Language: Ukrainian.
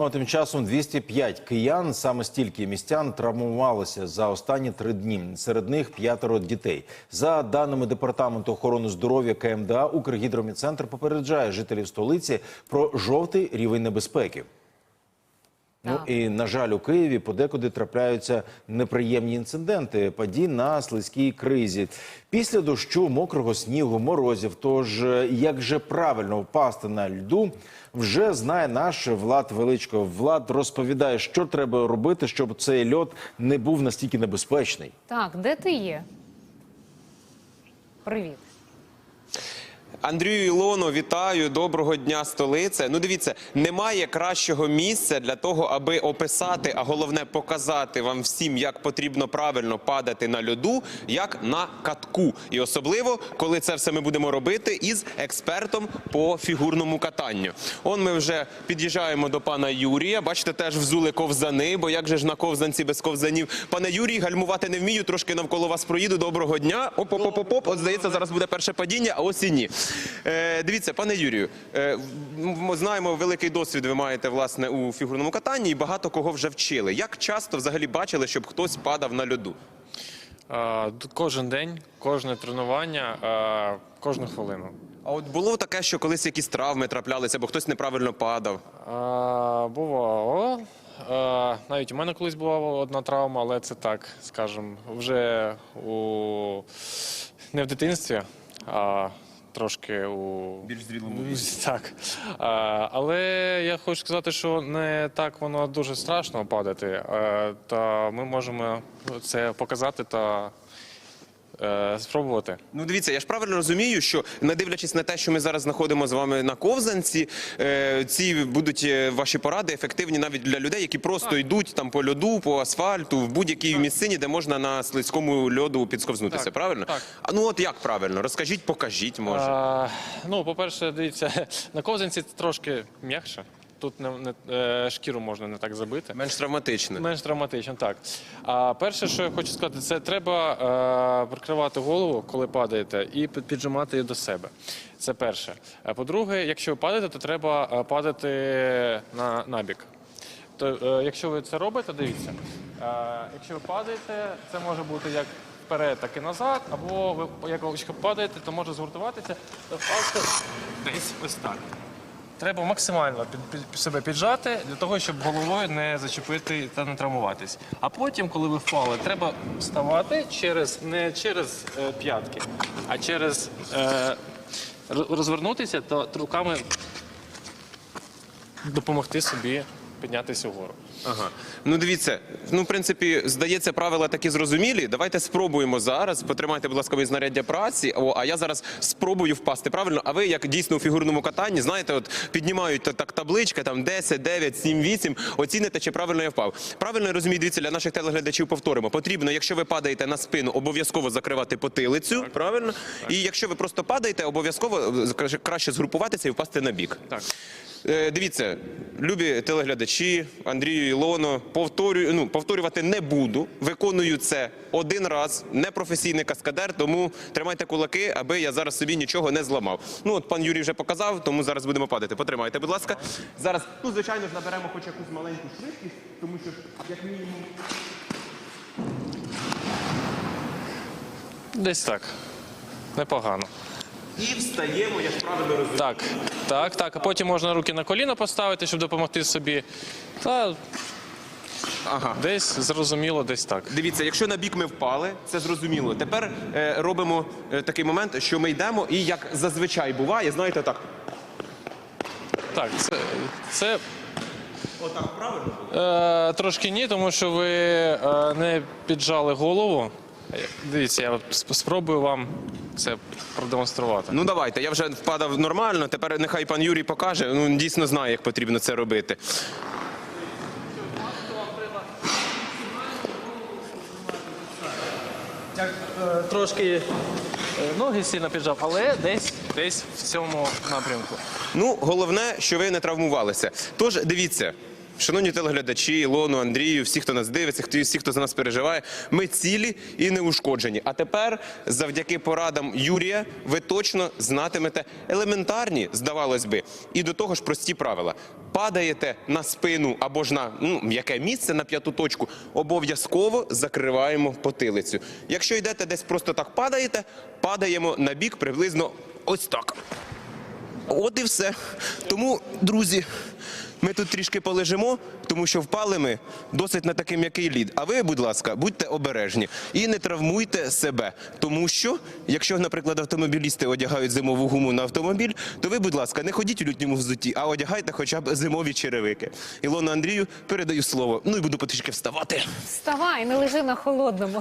Ну, а тим часом 205 киян, саме стільки містян травмувалися за останні три дні. Серед них п'ятеро дітей. За даними департаменту охорони здоров'я КМДА, Укргідроміцентр попереджає жителів столиці про жовтий рівень небезпеки. Ну і на жаль, у Києві подекуди трапляються неприємні інциденти, падінь на слизькій кризі. Після дощу, мокрого снігу, морозів. Тож е, як же правильно впасти на льду, вже знає наш Влад Величко. Влад розповідає, що треба робити, щоб цей льод не був настільки небезпечний. Так, де ти є? Привіт. Андрію Ілоно, вітаю, доброго дня, столиця. Ну, дивіться, немає кращого місця для того, аби описати, а головне показати вам всім, як потрібно правильно падати на льоду, як на катку. І особливо, коли це все ми будемо робити із експертом по фігурному катанню. Он ми вже під'їжджаємо до пана Юрія. Бачите, теж взули ковзани, бо як же ж на ковзанці без ковзанів. Пане Юрій, гальмувати не вмію, трошки навколо вас проїду. Доброго дня. оп оп оп оп оп От здається, зараз буде перше падіння, а ось і ні. Е, дивіться, пане Юрію, е, ми знаємо, великий досвід ви маєте власне у фігурному катанні і багато кого вже вчили. Як часто взагалі бачили, щоб хтось падав на льоду? А, Кожен день, кожне тренування, кожну хвилину. А от було таке, що колись якісь травми траплялися, бо хтось неправильно падав. А, Бувало. Навіть у мене колись була одна травма, але це так, скажімо, вже у не в дитинстві, а трошки у Більш зрілому Так. А, але я хочу сказати, що не так воно дуже страшно падати. Та ми можемо це показати та е, спробувати. Ну, дивіться, я ж правильно розумію, що не дивлячись на те, що ми зараз знаходимо з вами на ковзанці, е, ці будуть е, ваші поради ефективні навіть для людей, які просто йдуть там по льоду, по асфальту, в будь-якій місцині, де можна на слизькому льоду підсковзнутися. Так, Правильно? так. А ну от як правильно? Розкажіть, покажіть, може. А, ну, по-перше, дивіться, на ковзанці це трошки м'якше. Тут не, не, е, шкіру можна не так забити. Менш травматично. Менш травматично, так. А перше, що я хочу сказати, це треба е, прикривати голову, коли падаєте, і піджимати її до себе. Це перше. А по-друге, якщо ви падаєте, то треба е, падати на набік. То, е, якщо ви це робите, дивіться. Е, якщо ви падаєте, це може бути як вперед, так і назад, або ви як падаєте, то може згуртуватися, то впасти десь ось так. Треба максимально під, під себе піджати для того, щоб головою не зачепити та не травмуватись. А потім, коли ви впали, треба вставати через не через е, п'ятки, а через е, роз- розвернутися та руками допомогти собі піднятися вгору. Ага. Ну дивіться, ну в принципі, здається, правила такі зрозумілі. Давайте спробуємо зараз. Потримайте, будь ласка, мої знаряддя праці. О, а я зараз спробую впасти. Правильно? А ви, як дійсно у фігурному катанні, знаєте, от піднімають та- так табличка, там 10, 9, 7, 8, оціните, чи правильно я впав. Правильно я розумію, дивіться, для наших телеглядачів повторимо. Потрібно, якщо ви падаєте на спину, обов'язково закривати потилицю. Правильно? І якщо ви просто падаєте, обов'язково е, краще- краще згрупуватися і впасти на бік. Так. Е, Дивіться, любі телеглядачі, Андрію Ілоно, повторюю, ну, повторювати не буду. Виконую це один раз, непрофесійний каскадер, тому тримайте кулаки, аби я зараз собі нічого не зламав. Ну, от пан Юрій вже показав, тому зараз будемо падати. Потримайте, будь ласка. Зараз, ну, звичайно ж, наберемо хоч якусь маленьку швидкість, тому що, як мінімум. Десь так. Непогано. І встаємо, я ж правильно розумію. Так, так, так. А потім можна руки на коліна поставити, щоб допомогти собі. Та Ага. десь зрозуміло, десь так. Дивіться, якщо на бік ми впали, це зрозуміло. Тепер е, робимо е, такий момент, що ми йдемо, і як зазвичай буває, знаєте, так. Так, це, це Отак правильно? Е, трошки ні, тому що ви е, не піджали голову. Е, Дивіться, я спробую вам це продемонструвати. Ну давайте, я вже впадав нормально. Тепер нехай пан Юрій покаже. Ну він дійсно знає, як потрібно це робити. Трошки е, ноги сильно піджав, але десь, десь в цьому напрямку. Ну, головне, що ви не травмувалися. Тож дивіться. Шановні телеглядачі, Ілону, Андрію, всі, хто нас дивиться, хто всі, хто за нас переживає, ми цілі і неушкоджені. А тепер, завдяки порадам Юрія, ви точно знатимете елементарні, здавалось би, і до того ж прості правила. Падаєте на спину або ж на ну, м'яке місце на п'яту точку, обов'язково закриваємо потилицю. Якщо йдете десь просто так падаєте, падаємо на бік приблизно ось так. От і все. Тому, друзі, ми тут трішки полежимо, тому що впали ми досить на такий м'який лід. А ви, будь ласка, будьте обережні і не травмуйте себе. Тому що, якщо, наприклад, автомобілісти одягають зимову гуму на автомобіль, то ви, будь ласка, не ходіть у літньому взутті, а одягайте хоча б зимові черевики. Ілона Андрію передаю слово. Ну і буду потрішки вставати. Вставай, не лежи на холодному.